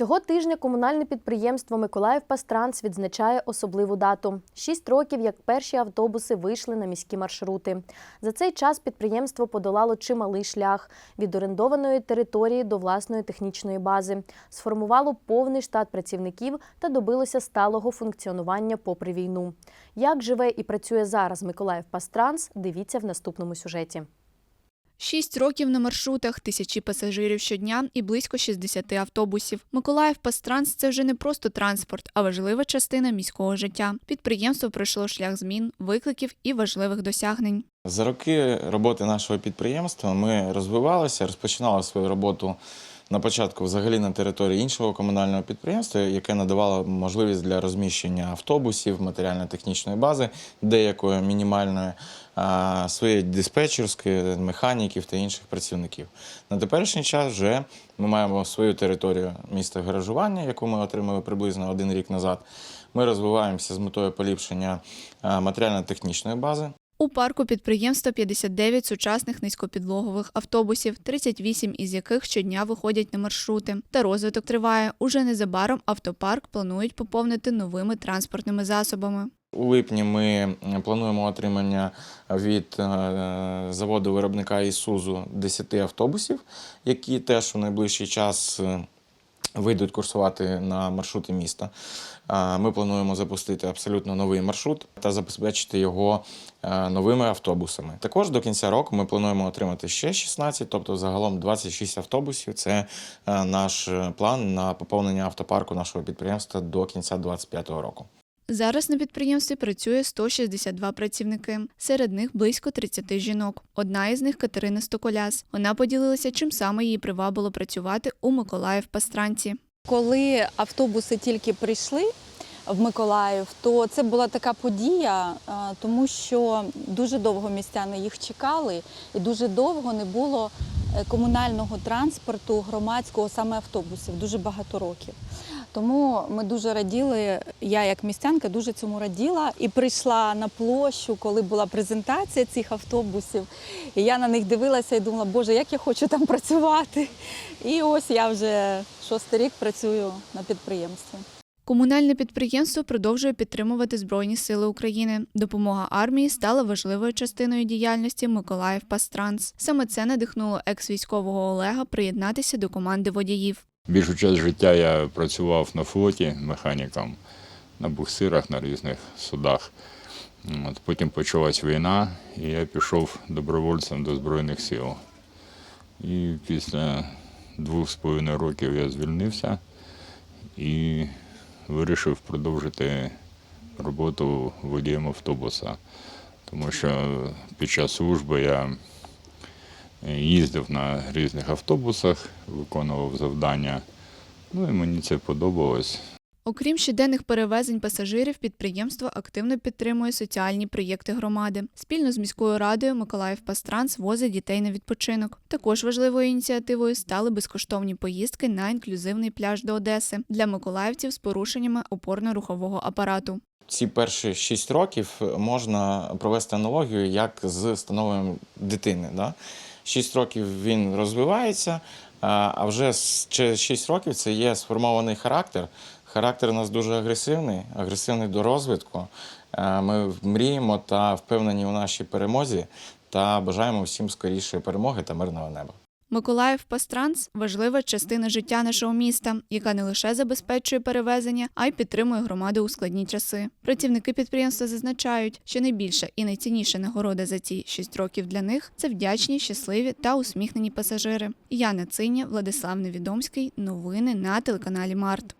Цього тижня комунальне підприємство Миколаїв Пастранс відзначає особливу дату: шість років, як перші автобуси вийшли на міські маршрути. За цей час підприємство подолало чималий шлях від орендованої території до власної технічної бази, сформувало повний штат працівників та добилося сталого функціонування попри війну. Як живе і працює зараз Миколаїв Пастранс, дивіться в наступному сюжеті. Шість років на маршрутах, тисячі пасажирів щодня і близько 60 автобусів. Миколаїв Пастранс – це вже не просто транспорт, а важлива частина міського життя. Підприємство пройшло шлях змін, викликів і важливих досягнень. За роки роботи нашого підприємства ми розвивалися, розпочинали свою роботу на початку взагалі на території іншого комунального підприємства, яке надавало можливість для розміщення автобусів, матеріально-технічної бази, деякої мінімальної, своєї диспетчерської, механіків та інших працівників. На теперішній час вже ми маємо свою територію міста гаражування, яку ми отримали приблизно один рік назад. Ми розвиваємося з метою поліпшення матеріально-технічної бази. У парку підприємства 59 сучасних низькопідлогових автобусів, 38 із яких щодня виходять на маршрути. Та розвиток триває. Уже незабаром автопарк планують поповнити новими транспортними засобами. У липні ми плануємо отримання від е, заводу виробника Ісузу 10 автобусів, які теж у найближчий час е, вийдуть курсувати на маршрути міста. Ми плануємо запустити абсолютно новий маршрут та забезпечити його е, новими автобусами. Також до кінця року ми плануємо отримати ще 16, тобто загалом 26 автобусів. Це е, наш е, план на поповнення автопарку нашого підприємства до кінця 2025 року. Зараз на підприємстві працює 162 працівники. Серед них близько 30 жінок. Одна із них Катерина Стоколяс. Вона поділилася, чим саме її привабило працювати у Миколаїв Пастранці. Коли автобуси тільки прийшли в Миколаїв, то це була така подія, е, тому що дуже довго містяни їх чекали, і дуже довго не було е, комунального транспорту громадського, саме автобусів, дуже багато років. Тому ми дуже раділи, я як містянка дуже цьому раділа і прийшла на площу, коли була презентація цих автобусів. І я на них дивилася і думала, боже, як я хочу там працювати. І ось я вже шостий рік працюю на підприємстві. Комунальне підприємство продовжує підтримувати Збройні Сили України. Допомога армії стала важливою частиною діяльності Миколаїв Пастранс. Саме це надихнуло екс-військового Олега приєднатися до команди водіїв. Більшу час життя я працював на флоті механіком, на буксирах, на різних судах. От, потім почалась війна, і я пішов добровольцем до Збройних сил. І після двох з половиною років я звільнився і вирішив продовжити роботу водієм автобуса. Тому що під час служби я їздив на різних автобусах, виконував завдання. Ну і мені це подобалось. Окрім щоденних перевезень пасажирів, підприємство активно підтримує соціальні проєкти громади. Спільно з міською радою Миколаїв Пастранс возить дітей на відпочинок. Також важливою ініціативою стали безкоштовні поїздки на інклюзивний пляж до Одеси для миколаївців з порушеннями опорно-рухового апарату. ці перші 6 років можна провести аналогію як з становленням дитини. Да? 6 років він розвивається, а вже через 6 років це є сформований характер. Характер у нас дуже агресивний, агресивний до розвитку. Ми мріємо та впевнені у нашій перемозі та бажаємо всім скорішої перемоги та мирного неба. Миколаїв Пастранс важлива частина життя нашого міста, яка не лише забезпечує перевезення, а й підтримує громаду у складні часи. Працівники підприємства зазначають, що найбільша і найцінніша нагорода за ці шість років для них це вдячні, щасливі та усміхнені пасажири. Яна Циня, Владислав Невідомський. Новини на телеканалі Март.